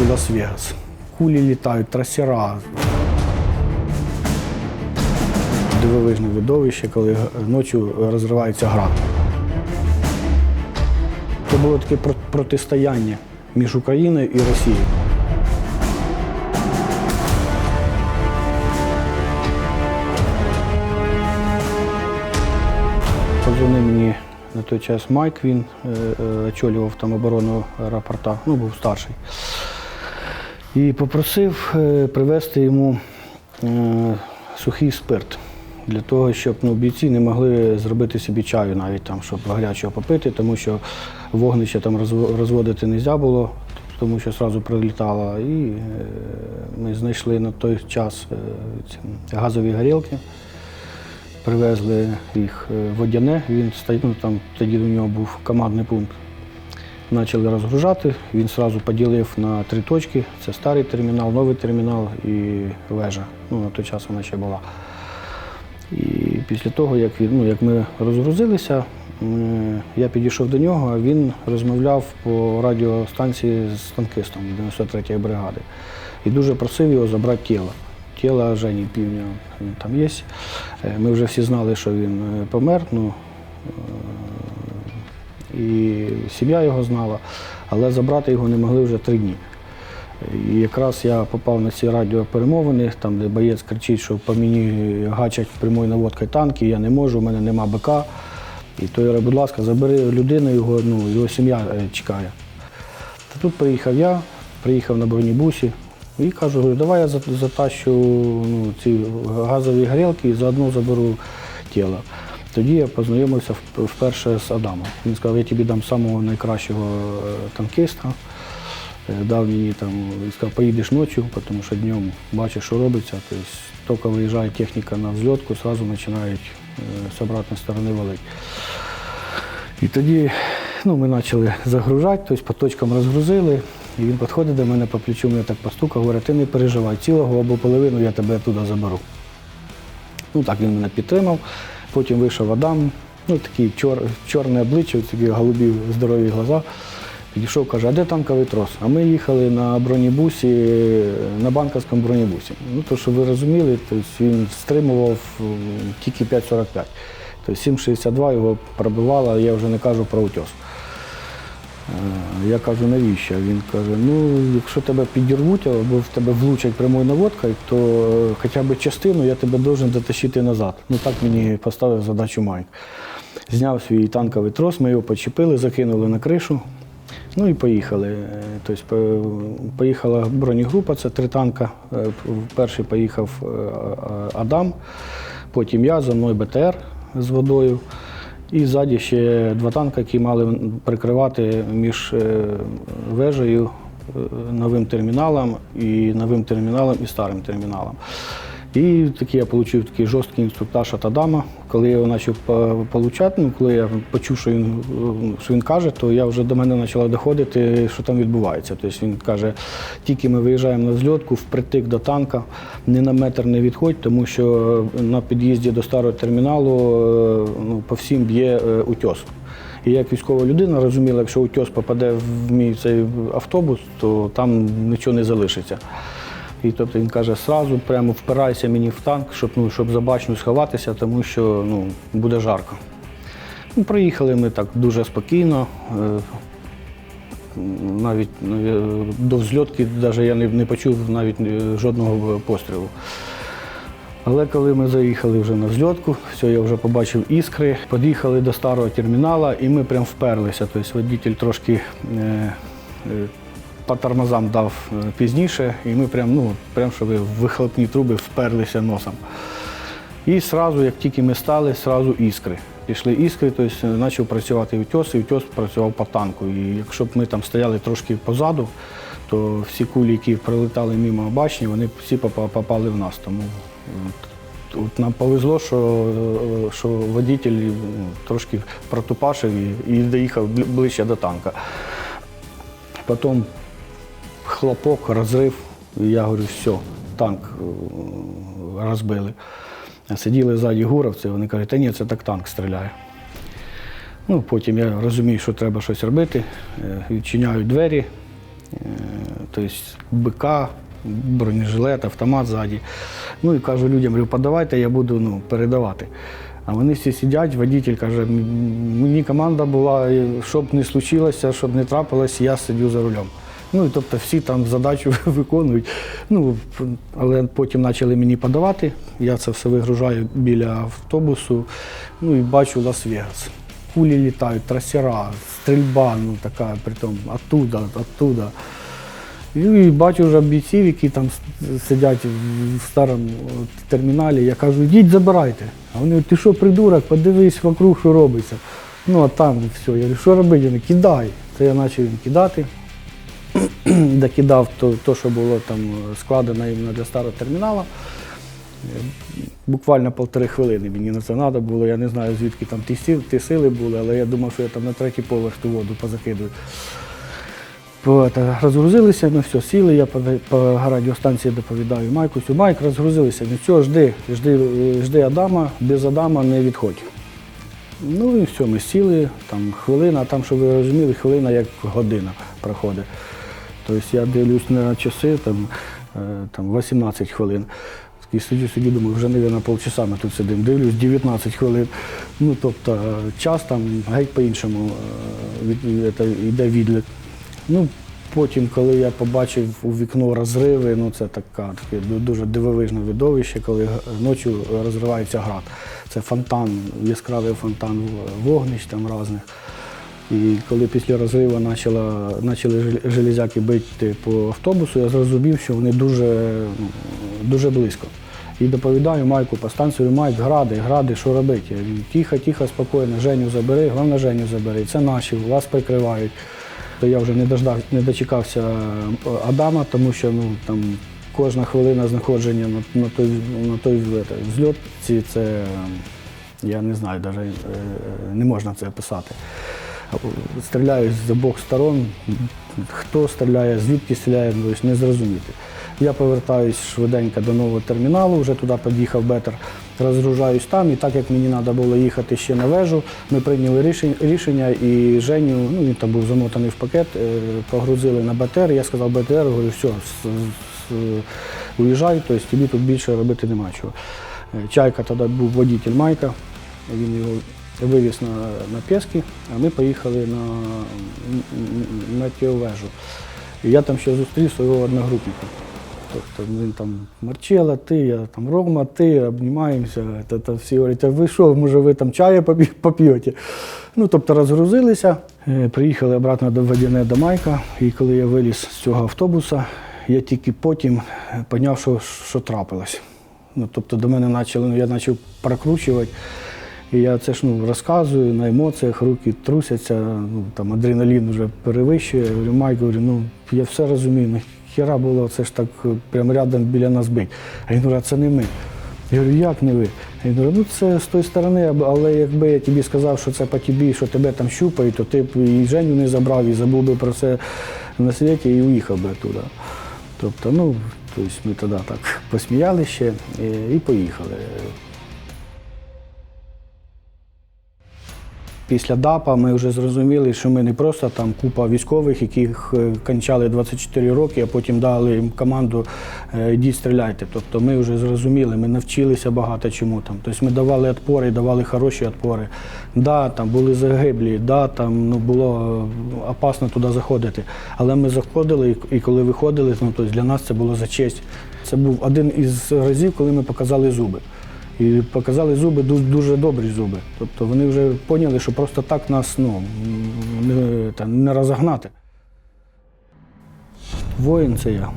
і Лас-Вегас. Кулі літають, трасера. Дивовижне видовище, коли ночі розривається град. Це було таке протистояння між Україною і Росією. Позвонив мені на той час Майк, він е, е, очолював там оборону аеропорта, ну був старший. І попросив е, привезти йому е, сухий спирт для того, щоб ну, бійці не могли зробити собі чаю навіть там, щоб гарячого попити, тому що вогнище там розво- розводити не можна було, тому що одразу прилітало. І е, ми знайшли на той час газові горілки. Привезли їх водяне, він ну, там тоді у нього був командний пункт. Почали розгружати, він одразу поділив на три точки. Це старий термінал, новий термінал і вежа. Ну, на той час вона ще була. І після того, як, ну, як ми розгрузилися, я підійшов до нього, а він розмовляв по радіостанції з танкистом 93-ї бригади. І дуже просив його забрати тіло. Тіло Жені Півня там є. Е, Ми вже всі знали, що він е, помер. Ну, е, і сім'я його знала, але забрати його не могли вже три дні. І якраз я попав на ці радіоперемовини, там, де боєць кричить, що по мені гачать прямою наводкою танки, я не можу, у мене нема БК. І то я говорю, будь ласка, забери людину, його, ну, його сім'я е, чекає. Та тут приїхав я, приїхав на бронебусі і кажу, говорю, давай я затащу ну, ці газові горілки і заодно заберу тіло. Тоді я познайомився вперше з Адамом. Він сказав, я тобі дам самого найкращого е, танкиста. Е, Дав мені там, він сказав, поїдеш ночі, тому що днем бачиш, що робиться. Тобто, тільки виїжджає техніка на взльотку, одразу починають е, з обратної сторони валити. І тоді ну, ми почали загружати, тобто по точкам розгрузили. І він підходить до мене по плечу, мене так постукав, говорить, ти не переживай, цілого або половину я тебе туди заберу. Ну так він мене підтримав. Потім вийшов Адам, ну такий чор, чорне обличчя, такі голубі здорові глаза. Підійшов, каже, а де танковий трос? А ми їхали на бронебусі, на банківському бронебусі. Ну, то, що ви розуміли, то він стримував тільки 5,45. Тобто 7,62 його пробивало, я вже не кажу про утьос. Я кажу, навіщо? Він каже, ну якщо тебе підірвуть або в тебе влучать прямою наводкою, то е, хоча б частину я тебе должен дотащити назад. Ну так мені поставив задачу Майк. Зняв свій танковий трос, ми його почепили, закинули на кришу. Ну і поїхали. Е, Тобто поїхала бронегрупа, це три танка. Е, Перший поїхав Адам, потім я, за мною БТР з водою. І ззаді ще два танки, які мали прикривати між е, вежею, е, новим терміналом і новим терміналом і старим терміналом. І такий я отримав такий жорсткий інструктаж від Адама. Коли я його почав получати, ну, коли я почув, що він, е, що він каже, то я вже до мене почало доходити, що там відбувається. Тобто він каже, тільки ми виїжджаємо на взльотку, впритик до танка, ні на метр не відходь, тому що на під'їзді до старого терміналу е, ну, по всім б'є е, утьос. І як військова людина розуміла, якщо утьос попаде в мій цей автобус, то там нічого не залишиться. І тобто він каже, сразу прямо впирайся мені в танк, щоб, ну, щоб за башню сховатися, тому що ну, буде жарко. Ну, Проїхали ми так дуже спокійно. е, Навіть е, до взльотки навіть я не, почув навіть е, жодного пострілу. Але коли ми заїхали вже на взльотку, все, я вже побачив іскри, під'їхали до старого термінала і ми прям вперлися. Тобто водитель трошки по тормозам дав е, пізніше, і ми прям, ну, прям, щоб в вихлопні труби вперлися носом. І одразу, як тільки ми стали, одразу іскри. Пішли іскри, тобто почав працювати утьос, і утьос працював по танку. І якщо б ми там стояли трошки позаду, то всі кулі, які прилетали мимо башні, вони всі попали в нас. Тому от, нам повезло, що, е, що водитель ну, трошки протупашив і, і доїхав ближче до танка. Потім хлопок, розрив. І я говорю, все, танк е, розбили. Сиділи ззаді гуровці, вони кажуть, та ні, це так танк стріляє. Ну, потім я розумію, що треба щось робити. Е, Відчиняю двері. Тобто БК, бронежилет, автомат ззаді. Ну і кажу людям, подавайте, я буду ну, передавати. А вони всі сидять, водитель каже, мені команда була, щоб не случилося, щоб не трапилось, я сидю за рулем. Ну і тобто всі там задачу виконують. Ну, але потім почали мені подавати. Я це все вигружаю біля автобусу. Ну і бачу Лас-Вегас. Кулі літають, трасера, стрільба, ну така, притом оттуда, оттуда. І бачу вже бійців, які там сидять в старому терміналі. Я кажу, йдіть забирайте. А вони, ти що, придурок, подивись вокруг, що робиться. Ну а там все. Я говорю, що робити? Кидай. Це я почав їм кидати. Докидав то, то, що було там складено іменно для старого терміналу. Е, Буквально півтори хвилини мені на це треба було. Я не знаю, звідки там ті, сіл- ті сили були, але я думав, що я там на третій поверх ту воду позакидую. Розгрузилися, ми все, сіли, я по, радіостанції доповідаю Майку, «Сю, Майк, розгрузилися, ну все, жди, жди, е, жди Адама, без Адама не відходь. Ну і все, ми сіли, там хвилина, там, щоб ви розуміли, хвилина як година проходить. Тобто я дивлюсь на часи, там, е, там 18 хвилин. І сидю, сидю, думаю, вже, мабуть, полчаса ми тут сидимо. Дивлюсь, 19 хвилин. Ну, тобто е, час там геть по-іншому е, йде відлік. Ну, потім, коли я побачив у вікно розриви, ну це така, таке дуже дивовижне видовище, коли ночі розривається град. Це фонтан, яскравий фонтан вогнищ там різних. І коли після розриву почала, почали железяки бити по автобусу, я зрозумів, що вони дуже, дуже близько. І доповідаю Майку по станцію, Майк, гради, гради, що робити? Тихо, тихо, спокійно, Женю забери, головне Женю забери. Це наші, вас прикривають. То я вже не дождав, не дочекався е, Адама, тому що ну, там кожна хвилина знаходження на, на той, на той е, взльотці, це е, я не знаю, навіть не можна це описати. Стріляють з обох сторон. Хто стріляє, звідки стріляє, ну, не зрозуміти. Я повертаюсь швиденько до нового терміналу, вже туди під'їхав Бетер, розгружаюсь там. І так як мені треба було їхати ще на вежу, ми прийняли рішення і Женю, ну він там був замотаний в пакет, е, погрузили на БТР. Я сказав БТР, говорю, все, уїжджай, тобто тобі тут більше робити нема чого. Е, Чайка тоді був водитель Майка, він його вивіз на, на Пєски, а ми поїхали на, на Тіовежу. І я там ще зустрів свого одногрупника. Тобто він там Марчела, ти, я там Рома, ти, обнімаємося. Та, та всі говорять, а ви що, може ви там чаю поп'єте? Ну, тобто розгрузилися, е, приїхали обратно до Водяне до Майка, і коли я виліз з цього автобуса, я тільки потім е, поняв, що, що трапилось. Ну, тобто до мене почали, ну, я почав прокручувати. І я це ж ну, розказую на емоціях, руки трусяться, ну, там адреналін вже перевищує. Я говорю, Майк, говорю, ну я все розумію, ну хіра було це ж так е, прямо рядом біля нас бить. А він говорить, це не ми. Я говорю, як не ви? Він говорить, ну це з тої сторони, але якби я тобі сказав, що це по тобі, що тебе там щупають, то ти б і Женю не забрав, і забув би про це на світі і уїхав би туди. Тобто, ну, тобто ми тоді так посміяли ще і поїхали. Після ДАПа ми вже зрозуміли, що ми не просто там купа військових, яких е, кончали 24 роки, а потім дали їм команду е, йдіть стріляйте. Тобто ми вже зрозуміли, ми навчилися багато чому там. Тобто ми давали відпори, давали хороші відпори. Да, там були загиблі, да, там ну, було е, опасно туди заходити. Але ми заходили і коли виходили, ну, тобто для нас це було за честь. Це був один із разів, коли ми показали зуби. І показали зуби дуже, добрі зуби. Тобто вони вже поняли, що просто так нас ну, не, та, не розогнати. Воїн це я.